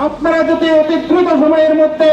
আপনারা যদি অতি দ্রুত সময়ের মধ্যে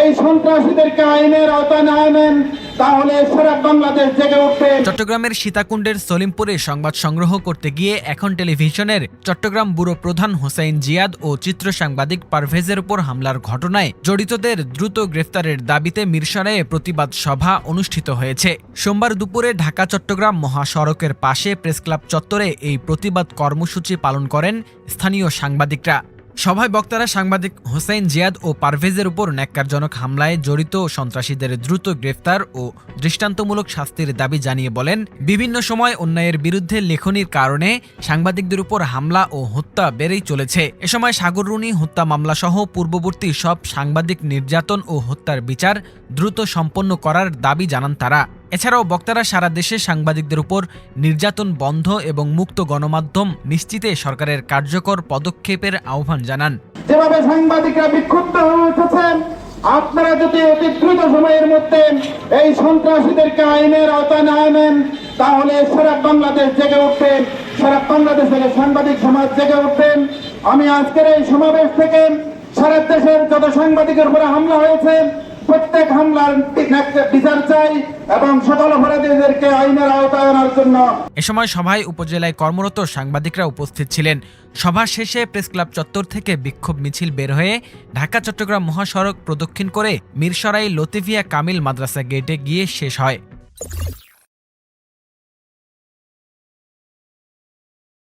এই সন্ত্রাসীদেরকে আইনের আওতায় না আনেন, তাহলে সারা বাংলাদেশ জেগে উঠবে। চট্টগ্রামের সীতাকুণ্ডের সলিমপুরে সংবাদ সংগ্রহ করতে গিয়ে এখন টেলিভিশনের চট্টগ্রাম ব্যুরো প্রধান হোসেন জিয়াদ ও চিত্র সাংবাদিক পারভেজের উপর হামলার ঘটনায় জড়িতদের দ্রুত গ্রেফতারের দাবিতে মিরসরায়ে প্রতিবাদ সভা অনুষ্ঠিত হয়েছে। সোমবার দুপুরে ঢাকা চট্টগ্রাম মহাসড়কের পাশে প্রেসক্লাব চত্বরে এই প্রতিবাদ কর্মসূচি পালন করেন স্থানীয় সাংবাদিকরা। সভায় বক্তারা সাংবাদিক হোসেন জিয়াদ ও পারভেজের উপর ন্যাক্কারজনক হামলায় জড়িত সন্ত্রাসীদের দ্রুত গ্রেফতার ও দৃষ্টান্তমূলক শাস্তির দাবি জানিয়ে বলেন, বিভিন্ন সময় অন্যায়ের বিরুদ্ধে লেখনির কারণে সাংবাদিকদের উপর হামলা ও হত্যা বেড়েই চলেছে। এ সময় সাগররুনি হত্যা মামলা সহ পূর্ববর্তী সব সাংবাদিক নির্যাতন ও হত্যার বিচার দ্রুত সম্পন্ন করার দাবি জানান তারা। এছাড়াও বক্তারা সারা দেশে সাংবাদিকদের উপর নির্যাতন বন্ধ এবং মুক্ত গণমাধ্যম নিশ্চিতে সরকারের কার্যকর পদক্ষেপের আহ্বান জানান। যেভাবে সাংবাদিকরা বিক্ষুব্ধ হয়ে উঠেছেন আপনারা যদি অতি দ্রুত সময়ের মধ্যে এই সন্ত্রাসীদেরকে আইনের আওতায় না আনেন, তাহলে সারা বাংলাদেশ জেগে উঠবেন সারা বাংলাদেশের সাংবাদিক সমাজ জেগে উঠবেন আমি আজকের এই সমাবেশ থেকে সারা দেশের যত সাংবাদিকের উপরে হামলা হয়েছে প্রত্যেক হামলার বিচার চাই এবং সকল অপরাধীদেরকে আইনের আওতায় আনার জন্য। এ সময় সভায় উপজেলায় কর্মরত সাংবাদিকরা উপস্থিত ছিলেন। সভা শেষে প্রেস ক্লাব চত্বর থেকে বিক্ষোভ মিছিল বের হয়ে ঢাকা, চট্টগ্রাম মহাসড়ক প্রদক্ষিণ করে মিরসরাই, লতিফিয়া, কামিল মাদ্রাসা গেটে গিয়ে শেষ হয়।